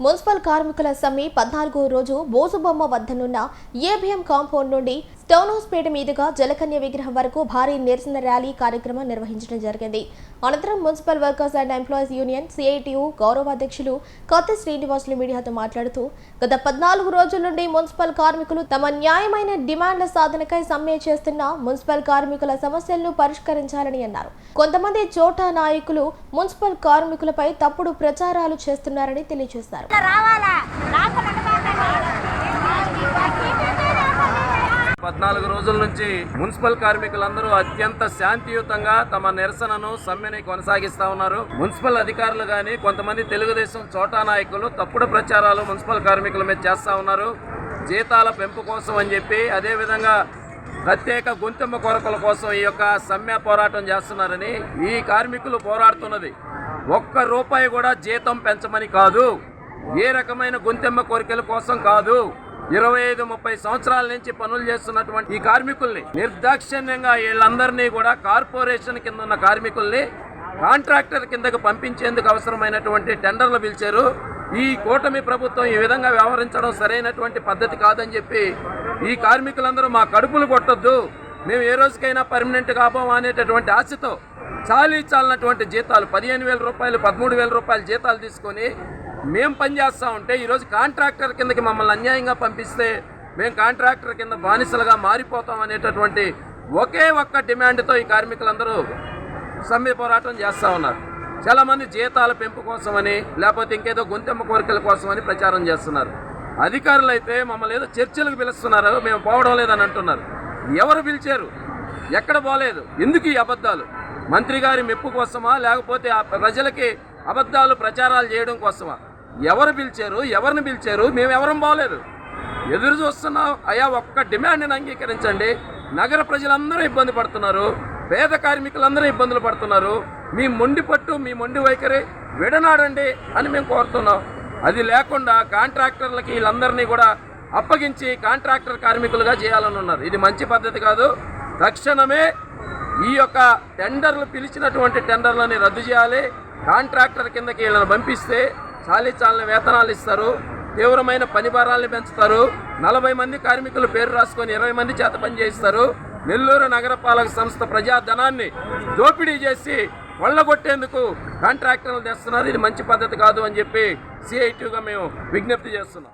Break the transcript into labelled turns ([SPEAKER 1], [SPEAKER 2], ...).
[SPEAKER 1] Municipal కార్మికుల సమ్మె పద్నాలుగో రోజు బోసుబొమ్మ వద్దనున్న ఏబిఎం కాంపౌండ్ నుండి టౌన్ హౌస్పేట మీదుగా జలకన్య విగ్రహం వరకు భారీ నిరసన ర్యాలీ కార్యక్రమం నిర్వహించడం జరిగింది. అనంతరం municipal workers and employees union CITU గౌరవ అధ్యక్షులు కత్తి శ్రీనివాసులు మీడియాతో మాట్లాడుతూ గత పద్నాలుగు రోజుల నుండి మున్సిపల్ కార్మికులు తమ న్యాయమైన డిమాండ్ల సాధనకై సమ్మె చేస్తున్న మున్సిపల్ కార్మికుల సమస్యలను పరిష్కరించాలని అన్నారు. కొంతమంది చోటా నాయకులు మున్సిపల్ కార్మికులపై తప్పుడు ప్రచారాలు చేస్తున్నారని తెలియజేశారు.
[SPEAKER 2] రావాలా?
[SPEAKER 3] పద్నాలుగు రోజుల నుంచి మున్సిపల్ కార్మికులందరూ అత్యంత శాంతియుతంగా తమ నిరసనను సమ్మెని కొనసాగిస్తా ఉన్నారు. మున్సిపల్ అధికారులు గాని కొంతమంది తెలుగుదేశం చోటా నాయకులు తప్పుడు ప్రచారాలు మున్సిపల్ కార్మికుల మీద చేస్తా ఉన్నారు. జీతాల పెంపు కోసం అని చెప్పి అదేవిధంగా ప్రత్యేక గుంతెమ్మ కొరకల కోసం ఈ యొక్క సమ్మె పోరాటం చేస్తున్నారని ఈ కార్మికులు పోరాడుతున్నది. ఒక్క రూపాయి కూడా జీతం పెంచమని కాదు. ఏ రకమైన గుంతెమ్మ కోరికల కోసం కాదు. ఇరవై ఐదు ముప్పై సంవత్సరాల నుంచి పనులు చేస్తున్నటువంటి ఈ కార్మికుల్ని నిర్దాక్షిణ్యంగా వీళ్ళందరినీ కూడా కార్పొరేషన్ కింద ఉన్న కార్మికుల్ని కాంట్రాక్టర్ కిందకు పంపించేందుకు అవసరమైనటువంటి టెండర్లు పిలిచారు. ఈ కూటమి ప్రభుత్వం ఈ విధంగా వ్యవహరించడం సరైనటువంటి పద్ధతి కాదని చెప్పి ఈ కార్మికులందరూ మా కడుపులు కొట్టొద్దు. మేము ఏ రోజుకైనా పర్మనెంట్ కాబోమా అనేటటువంటి ఆశతో చాలీ చాలినటువంటి జీతాలు పదిహేను వేల రూపాయలు పదమూడు వేల రూపాయల జీతాలు తీసుకొని మేము పనిచేస్తూ ఉంటే ఈరోజు కాంట్రాక్టర్ కిందకి మమ్మల్ని అన్యాయంగా పంపిస్తే మేము కాంట్రాక్టర్ కింద బానిసలుగా మారిపోతాం అనేటటువంటి ఒకే ఒక్క డిమాండ్తో ఈ కార్మికులందరూ సమ్మె పోరాటం చేస్తూ ఉన్నారు. చాలామంది జీతాల పెంపు కోసమని లేకపోతే ఇంకేదో గొంతెమ్మ కోరికల కోసమని ప్రచారం చేస్తున్నారు. అధికారులు అయితే మమ్మల్ని ఏదో చర్చలకు పిలుస్తున్నారు మేము పోవడం లేదని అంటున్నారు. ఎవరు పిలిచారు? ఎక్కడ పోలేదు? ఎందుకు ఈ అబద్ధాలు? మంత్రి గారి మెప్పు కోసమా లేకపోతే ఆ ప్రజలకి అబద్ధాలు ప్రచారాలు చేయడం కోసమా? ఎవరు పిలిచారు ఎవరిని పిలిచారు మేము ఎవరం బాగలేదు ఎదురు చూస్తున్నాం అయా ఒక్క డిమాండ్ని అంగీకరించండి. నగర ప్రజలందరూ ఇబ్బంది పడుతున్నారు. పేద కార్మికులందరూ ఇబ్బందులు పడుతున్నారు. మీ మొండి పట్టు మీ మొండి వైఖరి విడనాడండి అని మేము కోరుతున్నాం. అది లేకుండా కాంట్రాక్టర్లకి వీళ్ళందరినీ కూడా అప్పగించి కాంట్రాక్టర్ కార్మికులుగా చేయాలని ఉన్నారు. ఇది మంచి పద్ధతి కాదు. తక్షణమే ఈ యొక్క టెండర్లు పిలిచినటువంటి టెండర్లని రద్దు చేయాలి. కాంట్రాక్టర్ కిందకి వీళ్ళని పంపిస్తే చాలీ చాలని వేతనాలు ఇస్తారు తీవ్రమైన పనిభారాలను పెంచుతారు నలభై మంది కార్మికులు పేరు రాసుకొని ఇరవై మంది చేత పని చేయిస్తారు నెల్లూరు నగరపాలక సంస్థ ప్రజాధనాన్ని దోపిడీ చేసి కొట్టేందుకు కాంట్రాక్టర్లు తెస్తున్నారు. ఇది మంచి పద్ధతి కాదు అని చెప్పి సిఐటీగా మేము విజ్ఞప్తి చేస్తున్నాం.